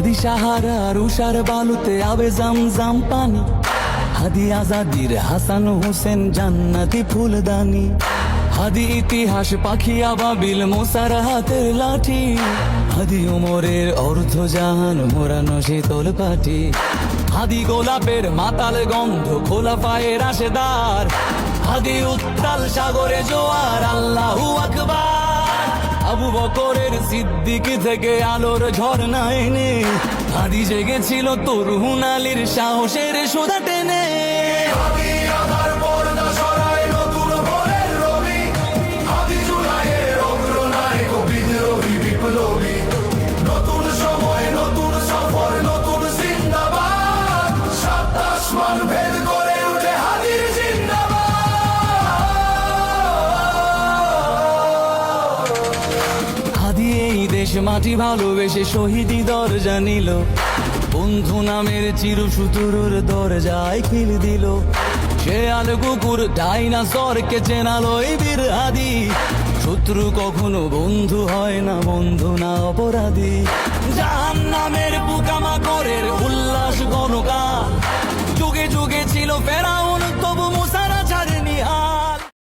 হাদি সাহারার উষার বালুতে আবে জাম জাম পানি। হাদি আজাদির হাসান হোসেন জান্নাতি ফুলদানি। হাদি ইতিহাস পাখি আবাবিল মোসার হাতের লাঠি। হাদি উমরের অর্ধ জাহান মোরানো শীতল পাটি হাদি গোলাপের মাতাল গন্ধ খোলা পায়ের আশেদার হাদি উত্তাল সাগরে জোয়ার, আল্লাহু আকবার। আবু বকরের সিদ্দিক থেকে আলোর ঝর্ণা নাইনি হাদি জেগেছিল তরুণ আলীর সাহসের সোদা টেনে। এই দেশ মাটি ভালোবেসে শহীদি দরজা নিল। বন্ধু নামের চির সুতুরুর দরজায় খিল দিল। আল কুকুর ডাইনাসরকে চেনালো এই বীর হাদি শত্রু কখনো বন্ধু হয় না, বন্ধু না অপরাধী। জাহান নামের পোকামাকড়ের উল্লাস গণকা। যুগে যুগে ছিল ফেরা